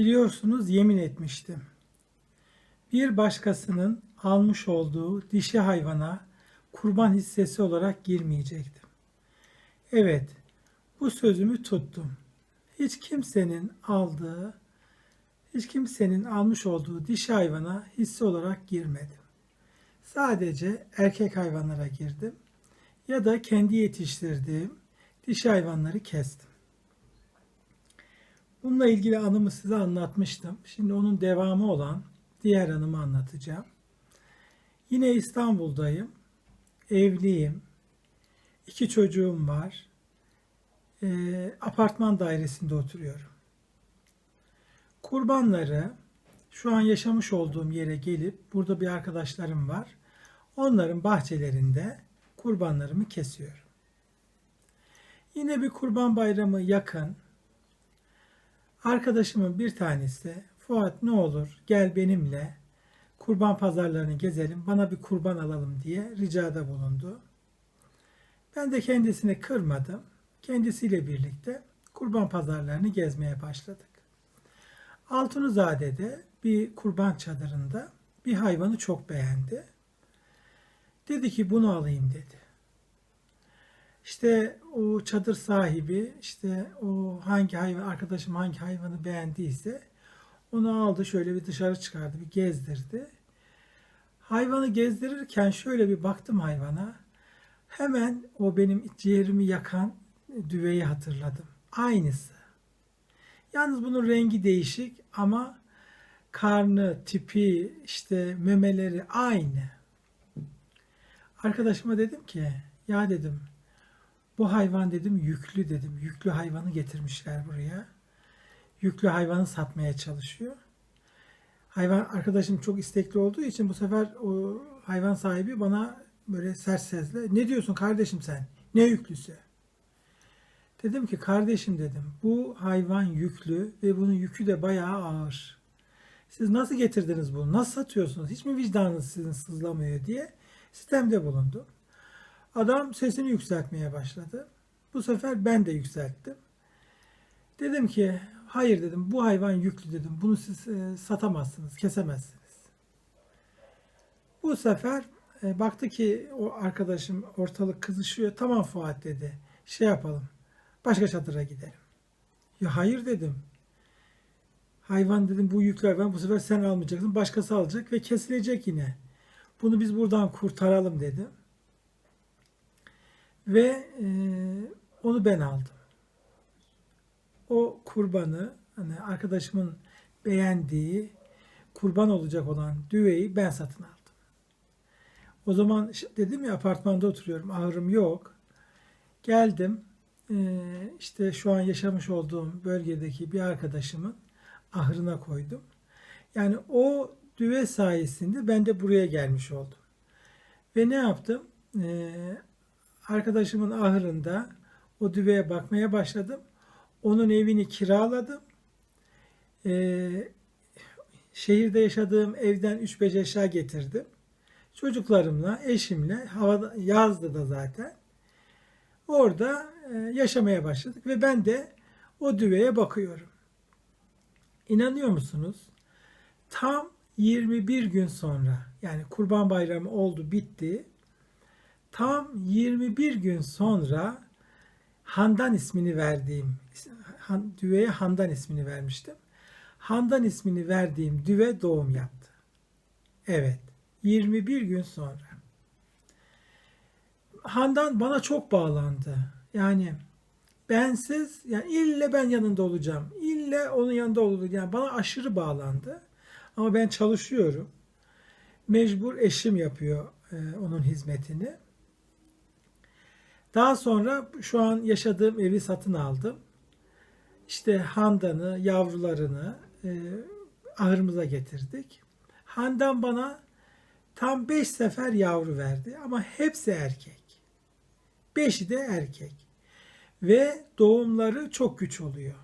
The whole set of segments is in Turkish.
Biliyorsunuz yemin etmiştim. Bir başkasının almış olduğu dişi hayvana kurban hissesi olarak girmeyecektim. Evet, bu sözümü tuttum. Hiç kimsenin aldığı, hiç kimsenin almış olduğu dişi hayvana hisse olarak girmedim. Sadece erkek hayvanlara girdim ya da kendi yetiştirdiğim dişi hayvanları kestim. Bununla ilgili anımı size anlatmıştım. Şimdi onun devamı olan diğer anımı anlatacağım. Yine İstanbul'dayım. Evliyim. İki çocuğum var. Ee, apartman dairesinde oturuyorum. Kurbanları şu an yaşamış olduğum yere gelip burada bir arkadaşlarım var. Onların bahçelerinde kurbanlarımı kesiyorum. Yine bir kurban bayramı yakın. Arkadaşımın bir tanesi Fuat ne olur gel benimle kurban pazarlarını gezelim bana bir kurban alalım diye ricada bulundu. Ben de kendisini kırmadım. Kendisiyle birlikte kurban pazarlarını gezmeye başladık. Altunuzade'de bir kurban çadırında bir hayvanı çok beğendi. Dedi ki bunu alayım dedi. İşte o çadır sahibi işte o hangi hayvan arkadaşım hangi hayvanı beğendiyse onu aldı şöyle bir dışarı çıkardı bir gezdirdi. Hayvanı gezdirirken şöyle bir baktım hayvana. Hemen o benim ciğerimi yakan düveyi hatırladım. Aynısı. Yalnız bunun rengi değişik ama karnı, tipi, işte memeleri aynı. Arkadaşıma dedim ki ya dedim bu hayvan dedim yüklü dedim. Yüklü hayvanı getirmişler buraya. Yüklü hayvanı satmaya çalışıyor. Hayvan arkadaşım çok istekli olduğu için bu sefer o hayvan sahibi bana böyle sert sesle ne diyorsun kardeşim sen? Ne yüklüsü? Dedim ki kardeşim dedim bu hayvan yüklü ve bunun yükü de bayağı ağır. Siz nasıl getirdiniz bunu? Nasıl satıyorsunuz? Hiç mi vicdanınız sizin sızlamıyor diye sistemde bulundum. Adam sesini yükseltmeye başladı. Bu sefer ben de yükselttim. Dedim ki hayır dedim bu hayvan yüklü dedim. Bunu siz e, satamazsınız, kesemezsiniz. Bu sefer e, baktı ki o arkadaşım ortalık kızışıyor. Tamam Fuat dedi. Şey yapalım. Başka çadıra gidelim. Ya hayır dedim. Hayvan dedim bu yüklü hayvan bu sefer sen almayacaksın. Başkası alacak ve kesilecek yine. Bunu biz buradan kurtaralım dedim. Ve e, onu ben aldım. O kurbanı hani arkadaşımın beğendiği kurban olacak olan düveyi ben satın aldım. O zaman dedim ya apartmanda oturuyorum. Ahırım yok. Geldim. e, işte şu an yaşamış olduğum bölgedeki bir arkadaşımın ahırına koydum. Yani o düve sayesinde ben de buraya gelmiş oldum. Ve ne yaptım? E, arkadaşımın ahırında o düveye bakmaya başladım. Onun evini kiraladım. Ee, şehirde yaşadığım evden 3-5 eşya getirdim. Çocuklarımla, eşimle, havada, yazdı da zaten. Orada e, yaşamaya başladık ve ben de o düveye bakıyorum. İnanıyor musunuz? Tam 21 gün sonra yani Kurban Bayramı oldu bitti. Tam 21 gün sonra Handan ismini verdiğim Han- düveye Handan ismini vermiştim. Handan ismini verdiğim düve doğum yaptı. Evet, 21 gün sonra. Handan bana çok bağlandı. Yani bensiz, yani ille ben yanında olacağım. İlle onun yanında olacağım. Yani bana aşırı bağlandı. Ama ben çalışıyorum. Mecbur eşim yapıyor e, onun hizmetini. Daha sonra şu an yaşadığım evi satın aldım. İşte Handan'ı, yavrularını e, ahırımıza getirdik. Handan bana tam beş sefer yavru verdi ama hepsi erkek. Beşi de erkek. Ve doğumları çok güç oluyor.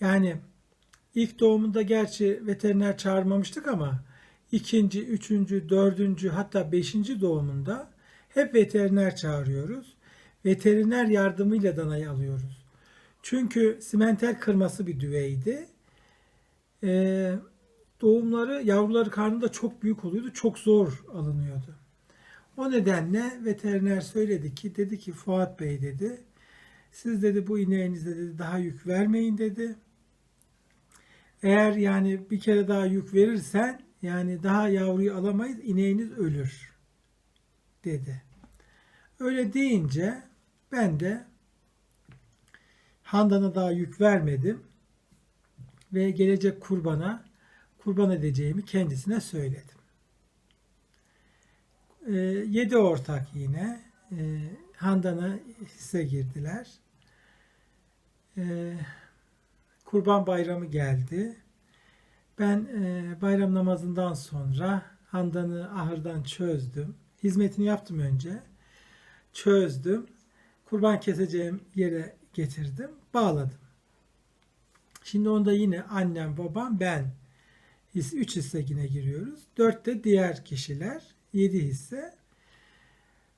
Yani ilk doğumunda gerçi veteriner çağırmamıştık ama ikinci, üçüncü, dördüncü hatta beşinci doğumunda hep veteriner çağırıyoruz. Veteriner yardımıyla danayı alıyoruz. Çünkü simentel kırması bir düveydi. e, doğumları yavruları karnında çok büyük oluyordu. Çok zor alınıyordu. O nedenle veteriner söyledi ki dedi ki Fuat Bey dedi siz dedi bu ineğinize dedi daha yük vermeyin dedi. Eğer yani bir kere daha yük verirsen yani daha yavruyu alamayız ineğiniz ölür dedi. Öyle deyince ben de Handan'a daha yük vermedim ve gelecek kurbana kurban edeceğimi kendisine söyledim. E, yedi ortak yine e, Handan'a hisse girdiler. E, kurban bayramı geldi. Ben e, bayram namazından sonra Handan'ı ahırdan çözdüm. Hizmetini yaptım önce. Çözdüm. Kurban keseceğim yere getirdim. Bağladım. Şimdi onda yine annem, babam, ben his- üç hisse yine giriyoruz. Dört de diğer kişiler. Yedi hisse.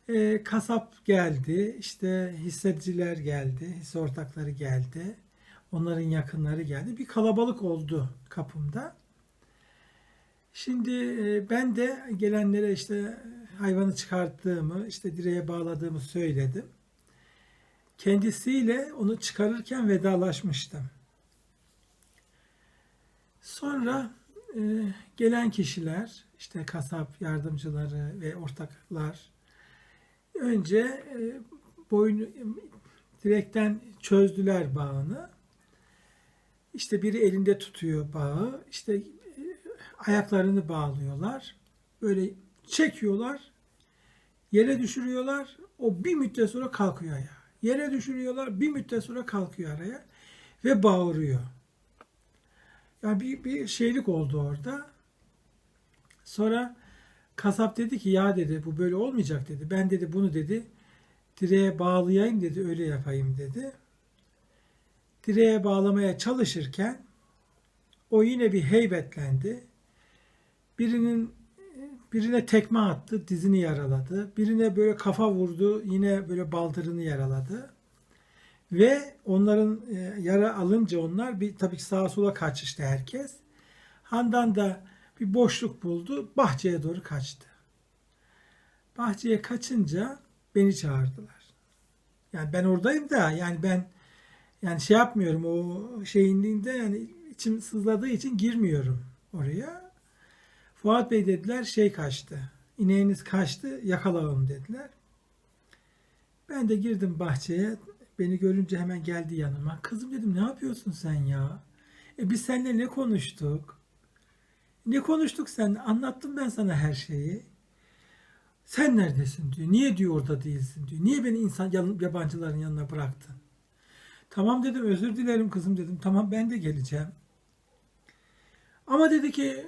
Ee, kasap geldi. işte hisseciler geldi. Hisse ortakları geldi. Onların yakınları geldi. Bir kalabalık oldu kapımda. Şimdi e, ben de gelenlere işte hayvanı çıkarttığımı, işte direğe bağladığımı söyledim. Kendisiyle onu çıkarırken vedalaşmıştım. Sonra e, gelen kişiler, işte kasap yardımcıları ve ortaklar önce e, boynu direkten çözdüler bağını. İşte biri elinde tutuyor bağı, işte e, ayaklarını bağlıyorlar. Böyle çekiyorlar, yere düşürüyorlar. O bir müddet sonra kalkıyor ayağa. Yere düşürüyorlar, bir müddet sonra kalkıyor araya ve bağırıyor. Yani bir, bir şeylik oldu orada. Sonra kasap dedi ki ya dedi bu böyle olmayacak dedi. Ben dedi bunu dedi direğe bağlayayım dedi öyle yapayım dedi. Direğe bağlamaya çalışırken o yine bir heybetlendi. Birinin birine tekme attı, dizini yaraladı. Birine böyle kafa vurdu, yine böyle baldırını yaraladı. Ve onların e, yara alınca onlar bir tabii ki sağa sola kaçıştı herkes. Handan da bir boşluk buldu, bahçeye doğru kaçtı. Bahçeye kaçınca beni çağırdılar. Yani ben oradayım da yani ben yani şey yapmıyorum o şeyinliğinde yani içim sızladığı için girmiyorum oraya. Fuat Bey dediler şey kaçtı. İneğiniz kaçtı yakalayalım dediler. Ben de girdim bahçeye. Beni görünce hemen geldi yanıma. Kızım dedim ne yapıyorsun sen ya? E biz seninle ne konuştuk? Ne konuştuk sen? Anlattım ben sana her şeyi. Sen neredesin diyor. Niye diyor orada değilsin diyor. Niye beni insan yabancıların yanına bıraktın? Tamam dedim özür dilerim kızım dedim. Tamam ben de geleceğim. Ama dedi ki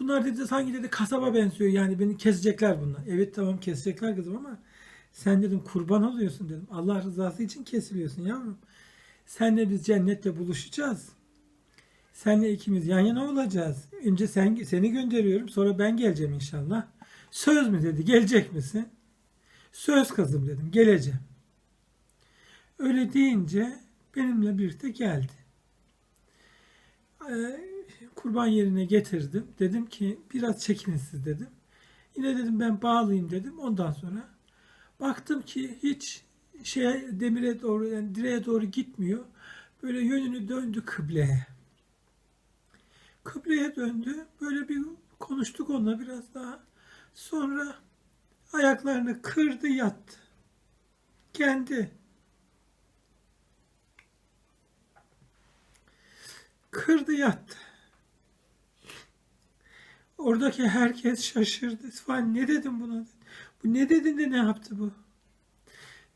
bunlar dedi sanki dedi kasaba benziyor yani beni kesecekler bunlar. Evet tamam kesecekler kızım ama sen dedim kurban oluyorsun dedim. Allah rızası için kesiliyorsun yavrum. Senle biz cennette buluşacağız. Senle ikimiz yan yana olacağız. Önce sen seni gönderiyorum sonra ben geleceğim inşallah. Söz mü dedi gelecek misin? Söz kızım dedim geleceğim. Öyle deyince benimle birlikte geldi. Ee, kurban yerine getirdim. Dedim ki biraz çekinin siz dedim. Yine dedim ben bağlayayım dedim. Ondan sonra baktım ki hiç şeye demire doğru yani direğe doğru gitmiyor. Böyle yönünü döndü kıbleye. Kıbleye döndü. Böyle bir konuştuk onunla biraz daha. Sonra ayaklarını kırdı yattı. Kendi. Kırdı yattı. Oradaki herkes şaşırdı. Falan ne dedim buna? Bu ne dedin de ne yaptı bu?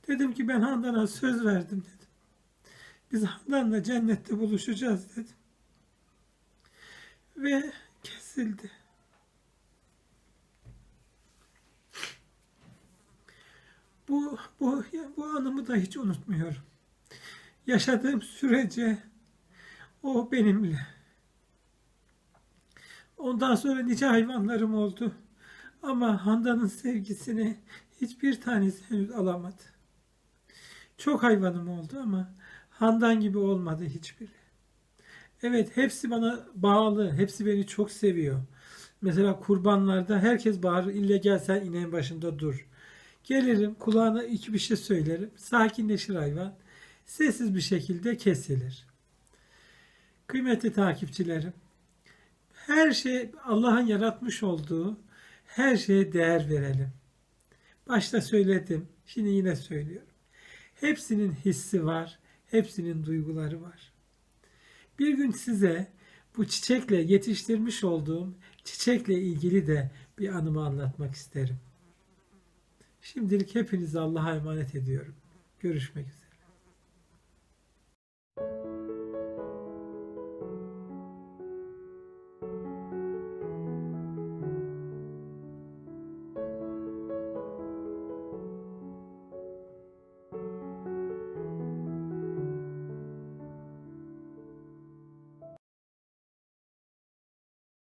Dedim ki ben Handan'a söz verdim dedim. Biz Handan'la cennette buluşacağız dedim. Ve kesildi. Bu, bu, bu anımı da hiç unutmuyorum. Yaşadığım sürece o benimle. Ondan sonra nice hayvanlarım oldu. Ama Handan'ın sevgisini hiçbir tanesi henüz alamadı. Çok hayvanım oldu ama Handan gibi olmadı hiçbiri. Evet hepsi bana bağlı. Hepsi beni çok seviyor. Mesela kurbanlarda herkes bağırır. İlle gel sen ineğin başında dur. Gelirim kulağına iki bir şey söylerim. Sakinleşir hayvan. Sessiz bir şekilde kesilir. Kıymetli takipçilerim. Her şey Allah'ın yaratmış olduğu her şeye değer verelim. Başta söyledim. Şimdi yine söylüyorum. Hepsinin hissi var. Hepsinin duyguları var. Bir gün size bu çiçekle yetiştirmiş olduğum çiçekle ilgili de bir anımı anlatmak isterim. Şimdilik hepinizi Allah'a emanet ediyorum. Görüşmek üzere.